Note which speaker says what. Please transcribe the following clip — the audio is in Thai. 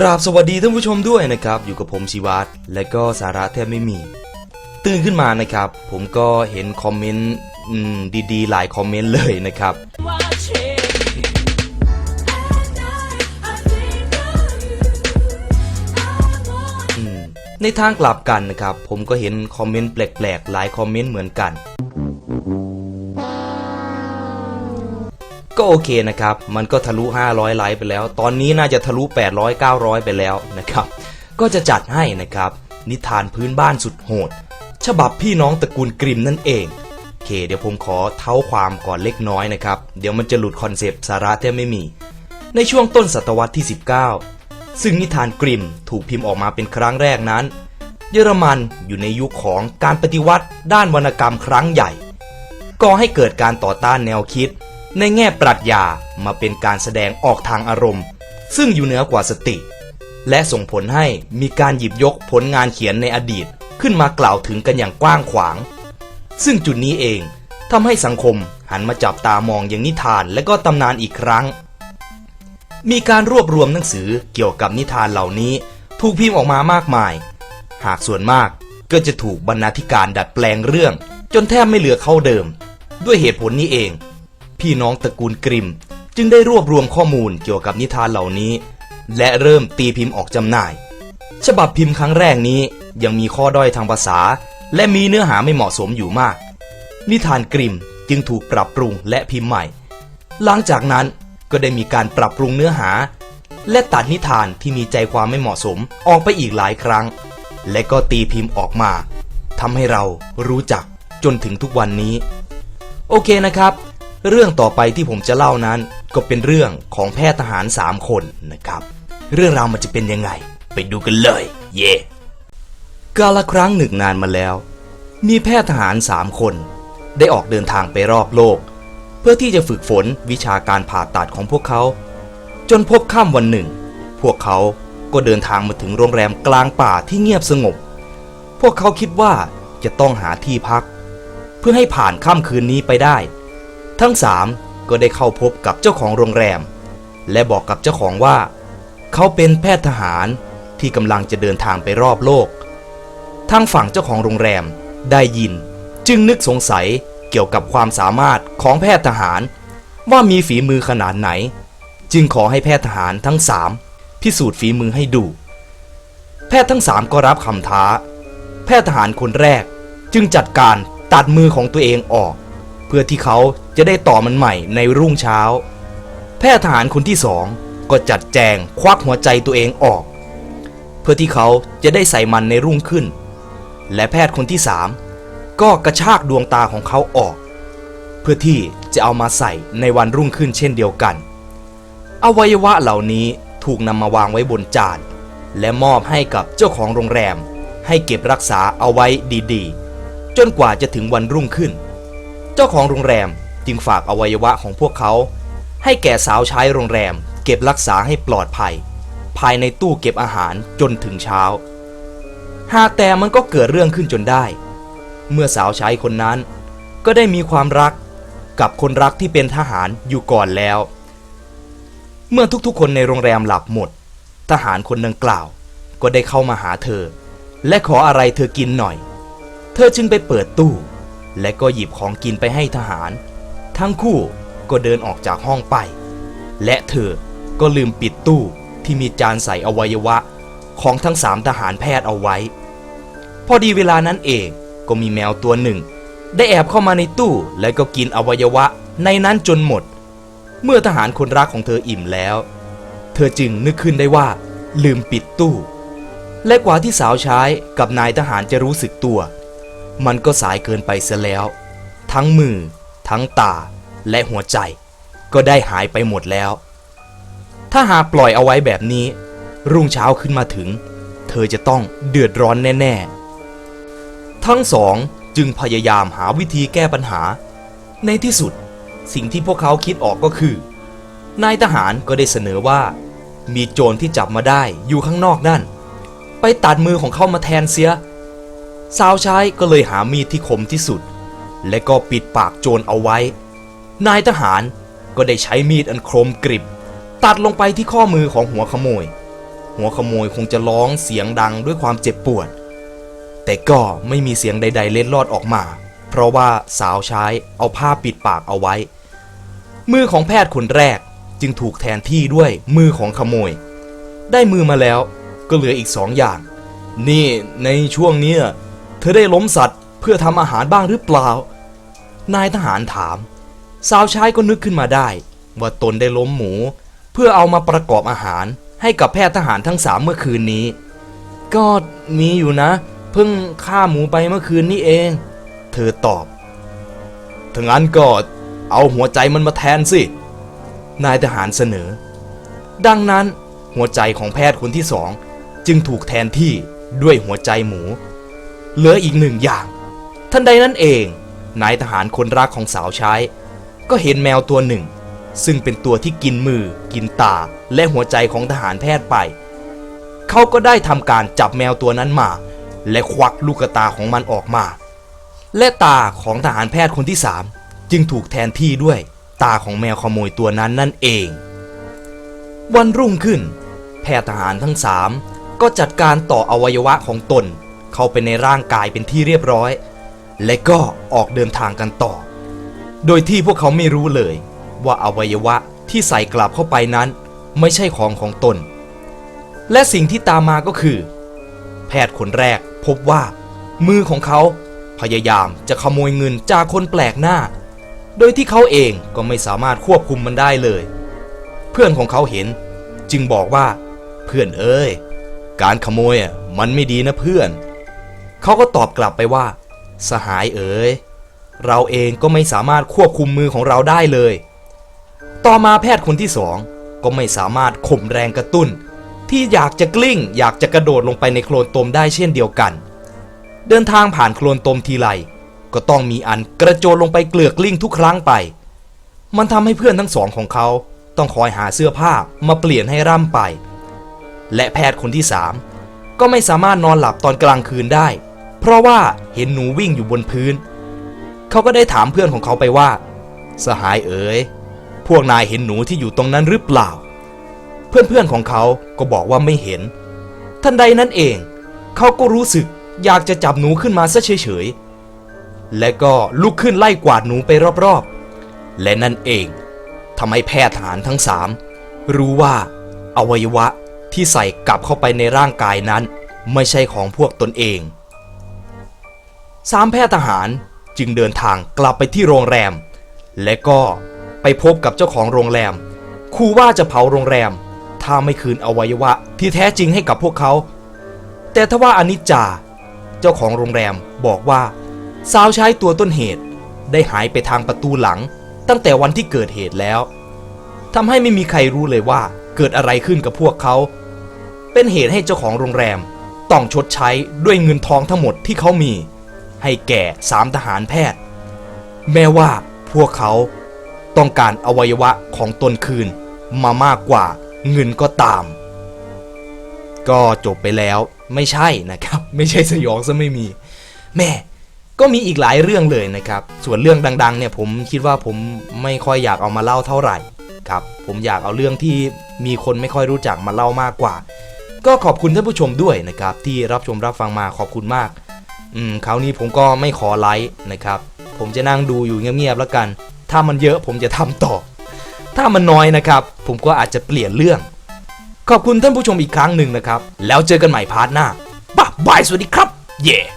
Speaker 1: กราบสวัสดีท่านผู้ชมด้วยนะครับ อยู่กับผมชีวัตรและก็สาระแทบไม่มี ตื่นขึ้นมานะครับ ผมก็เห็นคอมเมนต์ดีๆ หลายคอมเมนต์เลยนะครับ ในทางกลับกันนะครับ ผมก็เห็นคอมเมนต์แปลกๆ หลายคอมเมนต์เหมือนกัน ก็โอเคนะครับ มันก็ทะลุ 500 ไลค์ไปแล้ว ตอนนี้น่าจะทะลุ 800 900 ไปแล้วนะครับ ก็จะจัดให้นะครับ นิทานพื้นบ้านสุดโหด ฉบับพี่น้องตระกูลกริมนั่นเองโอเค เดี๋ยวผมขอเท้าความก่อนเล็กน้อยนะครับ เดี๋ยวมันจะหลุดคอนเซปต์สาระแทบไม่มี ในช่วงต้นศตวรรษที่ 19 ซึ่งนิทานกริมถูกพิมพ์ออกมาเป็นครั้งแรกนั้น เยอรมันอยู่ในยุคของการปฏิวัติด้านวรรณกรรมครั้งใหญ่ ก่อให้เกิดการต่อต้านแนวคิด ในแง่ปรัชญามาเป็นการแสดงออกทางอารมณ์ ซึ่งอยู่เหนือกว่าสติ และส่งผลให้มีการหยิบยกผลงานเขียนในอดีตขึ้นมากล่าวถึงกันอย่างกว้างขวาง ซึ่งจุดนี้เองทำให้สังคมหันมาจับตามองอย่างนิทานและก็ตำนานอีกครั้ง มีการรวบรวมหนังสือเกี่ยวกับนิทานเหล่านี้ ถูกพิมพ์ออกมามากมาย หากส่วนมากก็จะถูกบรรณาธิการดัดแปลงเรื่อง จนแทบไม่เหลือเข้าเดิม ด้วยเหตุผลนี้เอง พี่น้องตระกูลกริม จึงได้รวบรวมข้อมูลเกี่ยวกับนิทานเหล่านี้ และเริ่มตีพิมพ์ออกจำหน่าย ฉบับพิมพ์ครั้งแรกนี้ยังมีข้อด้อยทางภาษา และมีเนื้อหาไม่เหมาะสมอยู่มาก นิทานกริมจึงถูกปรับปรุงและพิมพ์ใหม่ หลังจากนั้นก็ได้มีการปรับปรุงเนื้อหา และตัดนิทานที่มีใจความไม่เหมาะสมออกไปอีกหลายครั้ง และก็ตีพิมพ์ออกมาทำให้เรารู้จักจนถึงทุกวันนี้ โอเคนะครับ เรื่องต่อไปที่ผมจะเล่านั้น ก็เป็นเรื่องของแพทย์ทหาร 3 คนนะครับ เรื่องราวมันจะเป็นยังไง ไปดูกันเลย เย่กาลครั้งหนึ่งนานมาแล้ว มีแพทย์ทหาร 3 คน ได้ออกเดินทางไปรอบโลก เพื่อที่จะฝึกฝนวิชาการผ่าตัดของพวกเขา จนพบค่ำวันหนึ่ง พวกเขาก็เดินทางมาถึงโรงแรมกลางป่าที่เงียบสงบ พวกเขาคิดว่าจะต้องหาที่พัก เพื่อให้ผ่านค่ำคืนนี้ไปได้ ทั้งสามก็ได้เข้าพบกับเจ้าของโรงแรม และบอกกับเจ้าของว่า เขาเป็นแพทย์ทหารที่กำลังจะเดินทางไปรอบโลก ทางฝั่งเจ้าของโรงแรมได้ยิน จึงนึกสงสัยเกี่ยวกับความสามารถของแพทย์ทหาร ว่ามีฝีมือขนาดไหน จึงขอให้แพทย์ทหารทั้งสามพิสูจน์ฝีมือให้ดู แพทย์ทั้งสามก็รับคำท้า แพทย์ทหารคนแรกจึงจัดการตัดมือของตัวเองออก เพื่อที่เขาจะได้ต่อมันใหม่ในรุ่งเช้า แพทย์ทหารคนที่สองก็จัดแจงควักหัวใจตัวเองออก เพื่อที่เขาจะได้ใส่มันในรุ่งขึ้น และแพทย์คนที่สามก็กระชากดวงตาของเขาออก เพื่อที่จะเอามาใส่ในวันรุ่งขึ้นเช่นเดียวกัน อวัยวะเหล่านี้ถูกนำมาวางไว้บนจาน และมอบให้กับเจ้าของโรงแรม ให้เก็บรักษาเอาไว้ดีๆ จนกว่าจะถึงวันรุ่งขึ้น เจ้าของโรงแรมจึงฝากอวัยวะของพวกเขา ให้แก่สาวใช้โรงแรม เก็บรักษาให้ปลอดภัย ภายในตู้เก็บอาหารจนถึงเช้า หากแต่มันก็เกิดเรื่องขึ้นจนได้ เมื่อสาวใช้คนนั้น ก็ได้มีความรักกับคนรักที่เป็นทหารอยู่ก่อนแล้ว เมื่อทุกๆคนในโรงแรมหลับหมด ทหารคนดังกล่าว ก็ได้เข้ามาหาเธอ และขออะไรเธอกินหน่อย เธอจึงไปเปิดตู้ และก็หยิบของกินไปให้ทหาร ทั้งคู่ก็เดินออกจากห้องไป และเธอก็ลืมปิดตู้ที่มีจานใส่อวัยวะของทั้งสามทหารแพทย์เอาไว้ พอดีเวลานั้นเองก็มีแมวตัวหนึ่ง ได้แอบเข้ามาในตู้และก็กินอวัยวะในนั้นจนหมด เมื่อทหารคนรักของเธออิ่มแล้ว เธอจึงนึกขึ้นได้ว่า ลืมปิดตู้ และกว่าที่สาวใช้กับนายทหารจะรู้สึกตัว มันก็สายเกินไปเสียแล้ว ทั้งมือ ทั้งตา และหัวใจ ก็ได้หายไปหมดแล้ว ถ้าหากปล่อยเอาไว้แบบนี้ รุ่งเช้าขึ้นมาถึง เธอจะต้องเดือดร้อนแน่ ๆ ทั้งสองจึงพยายามหาวิธีแก้ปัญหา ในที่สุดสิ่งที่พวกเขาคิดออกก็คือ นายทหารก็ได้เสนอว่า มีโจรที่จับมาได้อยู่ข้างนอกนั่น ไปตัดมือของเขามาแทนเสีย สาวใช้ก็เลยหามีดที่คมที่สุด และก็ปิดปากโจรเอาไว้ นายทหารก็ได้ใช้มีดอันคมกริบ ตัดลงไปที่ข้อมือของหัวขโมย หัวขโมยคงจะร้องเสียงดังด้วยความเจ็บปวด แต่ก็ไม่มีเสียงใด ๆ เล็ดลอดออกมา เพราะว่าสาวใช้เอาผ้าปิดปากเอาไว้ มือของแพทย์คนแรกจึงถูกแทนที่ด้วยมือของขโมย ได้มือมาแล้วก็เหลืออีกสองอย่าง นี่ในช่วงเนี้ย ธอได้ล้มสัตว์เพื่อทำอาหารบ้างหรือเปล่า นายทหารถาม สาวใช้ก็นึกขึ้นมาได้ ว่าตนได้ล้มหมู เพื่อเอามาประกอบอาหารให้กับแพทย์ทหารทั้งสามเมื่อคืนนี้ ก็มีอยู่นะ เพิ่งฆ่าหมูไปเมื่อคืนนี้เอง เธอตอบถ้างั้นก็เอาหัวใจมันมาแทนสิ นายทหารเสนอ ดังนั้นหัวใจของแพทย์คนที่สองจึงถูกแทนที่ด้วยหัวใจหมู เหลืออีกหนึ่งอย่างทันใดนั้นเอง นายทหารคนรักของสาวใช้ ก็เห็นแมวตัวหนึ่ง ซึ่งเป็นตัวที่กินมือ กินตา และหัวใจของทหารแพทย์ไป เขาก็ได้ทำการจับแมวตัวนั้นมา และควักลูกตาของมันออกมา และตาของทหารแพทย์คนที่สามจึงถูกแทนที่ด้วยตาของแมวขโมยตัวนั้นนั่นเอง วันรุ่งขึ้น แพทย์ทหารทั้งสามก็จัดการต่ออวัยวะของตน เข้าไปในร่างกายเป็นที่เรียบร้อย และก็ออกเดินทางกันต่อ โดยที่พวกเขาไม่รู้เลย ว่าอวัยวะที่ใส่กลับเข้าไปนั้น ไม่ใช่ของของตน และสิ่งที่ตามมาก็คือ แพทย์คนแรกพบว่า มือของเขาพยายามจะขโมยเงินจากคนแปลกหน้า โดยที่เขาเองก็ไม่สามารถควบคุมมันได้เลย เพื่อนของเขาเห็นจึงบอกว่า เพื่อนเอ้ย การขโมยมันไม่ดีนะเพื่อน เขาก็ตอบกลับไปว่า สหายเอ๋ยเราเองก็ไม่สามารถควบคุมมือของเราได้เลย ต่อมาแพทย์คนที่สองก็ไม่สามารถข่มแรงกระตุ้น ที่อยากจะกลิ้ง อยากจะกระโดดลงไปในโคลนตมได้เช่นเดียวกัน เดินทางผ่านโคลนตมทีไรก็ต้องมีอันกระโจนลงไปเกลือกกลิ้งทุกครั้งไป มันทำให้เพื่อนทั้งสองของเขาต้องคอยหาเสื้อผ้ามาเปลี่ยนให้ร่ำไป และแพทย์คนที่สามก็ไม่สามารถนอนหลับตอนกลางคืนได้ เพราะว่าเห็นหนูวิ่งอยู่บนพื้น เขาก็ได้ถามเพื่อนของเขาไปว่า สหายเอ๋ย พวกนายเห็นหนูที่อยู่ตรงนั้นหรือเปล่า เพื่อนๆของเขาก็บอกว่าไม่เห็น ทันใดนั้นเอง เขาก็รู้สึกอยากจะจับหนูขึ้นมาซะเฉยๆ และก็ลุกขึ้นไล่กวาดหนูไปรอบๆ และนั่นเองทำให้แพทย์ทหารทั้งสามรู้ว่าอวัยวะที่ใส่กลับเข้าไปในร่างกายนั้น ไม่ใช่ของพวกตนเอง สามแพทย์ทหารจึงเดินทางกลับไปที่โรงแรม และก็ไปพบกับเจ้าของโรงแรมขู่ว่าจะเผาโรงแรม ถ้าไม่คืนอวัยวะที่แท้จริงให้กับพวกเขา แต่ทว่าอนิจจา เจ้าของโรงแรมบอกว่า สาวใช้ตัวต้นเหตุ ได้หายไปทางประตูหลัง ตั้งแต่วันที่เกิดเหตุแล้วทำให้ไม่มีใครรู้เลยว่าเกิดอะไรขึ้นกับพวกเขา เป็นเหตุให้เจ้าของโรงแรม ต้องชดใช้ด้วยเงินทองทั้งหมดที่เขามี ให้แก่สามทหารแพทย์ แม้ว่าพวกเขาต้องการอวัยวะของตนคืนมามากกว่าเงินก็ตาม ก็จบไปแล้วไม่ใช่นะครับ ไม่ใช่สยองซะไม่มี แม่ก็มีอีกหลายเรื่องเลยนะครับ ส่วนเรื่องดังๆเนี่ยผมคิดว่าผมไม่ค่อยอยากเอามาเล่าเท่าไหร่ครับ ผมอยากเอาเรื่องที่มีคนไม่ค่อยรู้จักมาเล่ามากกว่า ก็ขอบคุณท่านผู้ชมด้วยนะครับ ที่รับชมรับฟังมาขอบคุณมาก อืมคราวนี้ผมก็ไม่ขอไลค์นะครับ ผมจะนั่งดูอยู่เงียบๆแล้วกัน ถ้ามันเยอะผมจะทำต่อ ถ้ามันน้อยนะครับ ผมก็อาจจะเปลี่ยนเรื่อง ขอบคุณท่านผู้ชมอีกครั้งหนึ่งนะครับ แล้วเจอกันใหม่พาร์ทหน้าบ๊ายบายสวัสดีครับ เย่